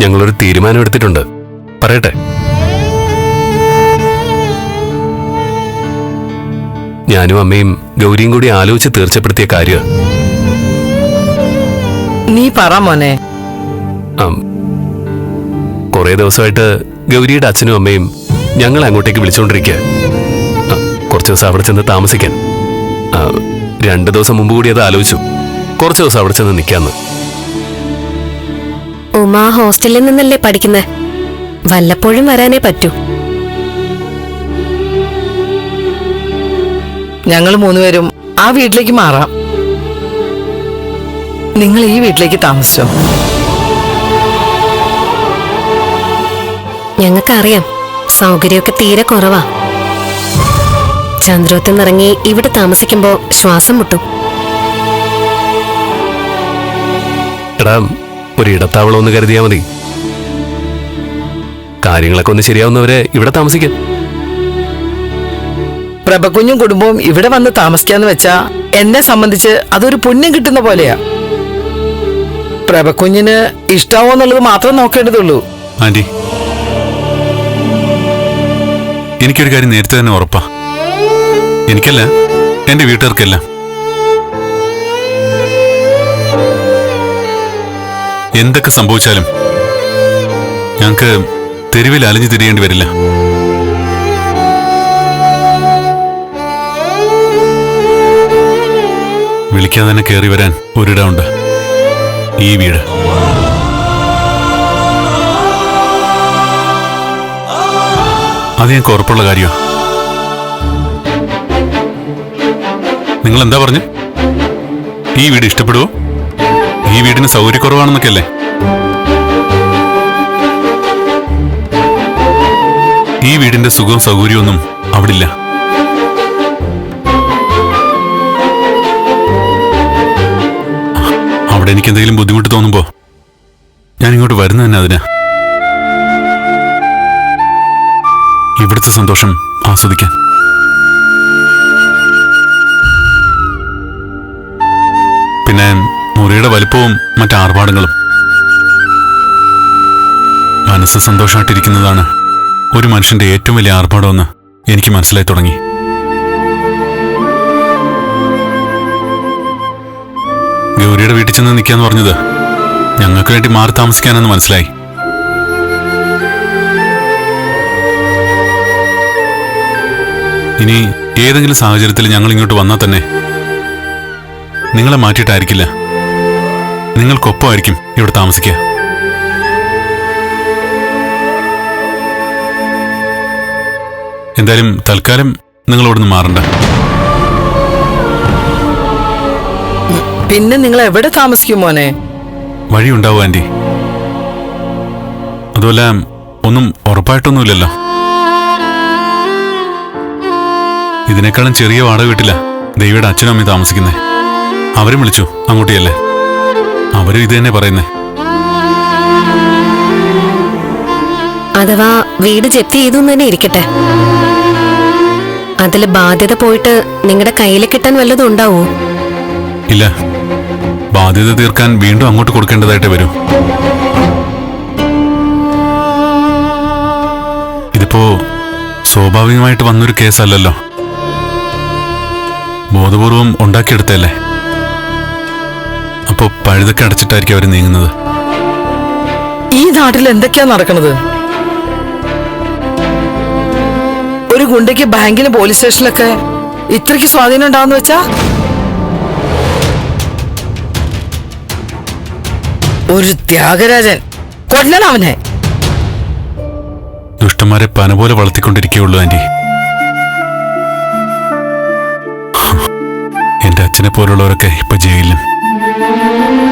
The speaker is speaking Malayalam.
ഞങ്ങളൊരു തീരുമാനം എടുത്തിട്ടുണ്ട് പറയട്ടെ. ഞാനും അമ്മയും ഗൗരിയും കൂടി ആലോചിച്ച് തീർച്ചപ്പെടുത്തിയ കാര്യം. നീ പറ മോനെ. കുറെ ദിവസമായിട്ട് ഗൗരിയുടെ അച്ഛനും അമ്മയും ഞങ്ങൾ അങ്ങോട്ടേക്ക് വിളിച്ചുകൊണ്ടിരിക്കുക കുറച്ച് ദിവസം അവിടെ ചെന്ന് താമസിക്കാൻ. രണ്ട് ദിവസം മുമ്പ് കൂടി അത് ആലോചിച്ചു. കുറച്ച് ദിവസം അവിടെ ചെന്ന് നിൽക്കാന്ന് ഉമ ഹോസ്റ്റലിൽ നിന്നല്ലേ പഠിക്കുന്നത് വല്ലപ്പോഴും വരാനേ പറ്റൂ. ഞങ്ങൾ മൂന്നുപേരും ആ വീട്ടിലേക്ക് മാറാം. നിങ്ങൾ ഈ വീട്ടിലേക്ക് താമസിച്ചോ? ഞങ്ങൾക്കറിയാം. സൗകര്യമൊക്കെ തീരെ കുറവാ. ചന്ദ്രോത്തിൽ നിറങ്ങി ഇവിടെ താമസിക്കുമ്പോ ശ്വാസം മുട്ടും. എടാ ഒരു ഇടത്താവളം ഒന്ന് കരുതിയാ മതി. കാര്യങ്ങളൊക്കെ ഒന്ന് ശരിയാവുന്നവരെ ഇവിടെ താമസിക്കാം. പ്രഭകുഞ്ഞും കുടുംബവും ഇവിടെ വന്ന് താമസിക്കാന്ന് വെച്ചാ എന്നെ സംബന്ധിച്ച് അതൊരു പുണ്യം കിട്ടുന്ന പോലെയാ. പ്രഭകുഞ്ഞിന് ഇഷ്ടാവോ എന്നുള്ളത് മാത്രം നോക്കേണ്ടതുള്ളൂ. ആന്റി. എനിക്കൊരു കാര്യം നേരത്തെ തന്നെ ഉറപ്പാ. എനിക്കല്ല എന്റെ വീട്ടുകാർക്കല്ല. എന്തൊക്കെ സംഭവിച്ചാലും ഞങ്ങൾക്ക് തെരുവിൽ അലഞ്ഞു തിരിയേണ്ടി വരില്ല. വിളിക്കാതെ തന്നെ കയറി വരാൻ ഒരിടമുണ്ട്. ഈ വീട്. അത് ഞങ്ങൾക്ക് ഉറപ്പുള്ള കാര്യമാണ് നിങ്ങൾ എന്താ പറഞ്ഞു? ഈ വീട് ഇഷ്ടപ്പെടുവോ? ഈ വീടിന് സൗകര്യക്കുറവാണെന്നൊക്കെ അല്ലേ ഈ വീടിന്റെ സുഖവും സൗകര്യമൊന്നും അവിടെ ഇല്ല അവിടെ എനിക്ക് എന്തെങ്കിലും ബുദ്ധിമുട്ട് തോന്നുമ്പോ ഞാൻ ഇങ്ങോട്ട് വരുന്ന തന്നെ അതിനാ. ഇവിടുത്തെ സന്തോഷം ആസ്വദിക്കാൻ. പിന്നെ മുറിയുടെ വലിപ്പവും മറ്റ് ആർഭാടങ്ങളും. മനസ്സ് സന്തോഷമായിട്ടിരിക്കുന്നതാണ് ഒരു മനുഷ്യന്റെ ഏറ്റവും വലിയ ആർഭാടമെന്ന് എനിക്ക് മനസ്സിലായി തുടങ്ങി. ഗൗരിയുടെ വീട്ടിൽ ചെന്ന് നിൽക്കാന്ന് പറഞ്ഞത് ഞങ്ങൾക്ക് വേണ്ടി മാറി താമസിക്കാനെന്ന് മനസ്സിലായി. ഇനി ഏതെങ്കിലും സാഹചര്യത്തിൽ ഞങ്ങൾ ഇങ്ങോട്ട് വന്നാൽ തന്നെ നിങ്ങളെ മാറ്റിയിട്ടായിരിക്കില്ല. നിങ്ങൾക്കൊപ്പമായിരിക്കും ഇവിടെ താമസിക്കുക. എന്തായാലും തൽക്കാലം നിങ്ങളോടൊന്ന് മാറണ്ട. പിന്നെ നിങ്ങൾ എവിടെ താമസിക്കും മോനെ? വഴിയുണ്ടാവും ആന്റി അതുമല്ല ഒന്നും ഉറപ്പായിട്ടൊന്നുമില്ലല്ലോ. ഇതിനേക്കാളും ചെറിയ വാടക വീട്ടില്ല ദേവിയുടെ അച്ഛനും അമ്മയും താമസിക്കുന്നേ. അവരും വിളിച്ചു അങ്ങോട്ടിയല്ലേ? അവരും ഇത് തന്നെ പറയുന്നേ. അഥവാ വീട് ജപ്തി ചെയ്തു തന്നെ ഇരിക്കട്ടെ. അതിൽ ബാധ്യത പോയിട്ട് നിങ്ങളുടെ കയ്യിൽ കിട്ടാൻ വല്ലതും ഉണ്ടാവോ? ഇല്ല. ബാധ്യത തീർക്കാൻ വീണ്ടും അങ്ങോട്ട് കൊടുക്കേണ്ടതായിട്ട് വരും. ഇതിപ്പോ സ്വാഭാവികമായിട്ട് വന്നൊരു കേസല്ലല്ലോ. ബോധപൂർവം ഉണ്ടാക്കിയെടുത്തല്ലേ അപ്പോ പഴുതൊക്കെ അടച്ചിട്ടായിരിക്കും അവർ നീങ്ങുന്നത്. ഈ നാട്ടിൽ എന്തൊക്കെയാ നടക്കുന്നത് ഒരു ഗുണ്ടയ്ക്ക് ബാങ്കിന് പോലീസ് സ്റ്റേഷനിലൊക്കെ ഇത്രയ്ക്ക് സ്വാധീനം ഉണ്ടാവുന്ന വെച്ചാ? ഒരു ത്യാഗരാജൻ. കൊല്ലണം അവനെ. ദുഷ്ടന്മാരെ പന പോലെ വളർത്തിക്കൊണ്ടിരിക്കുകയുള്ളൂ ആന്റി. എന്റെ അച്ഛനെ പോലുള്ളവരൊക്കെ ഇപ്പൊ ജയിലിലും. Música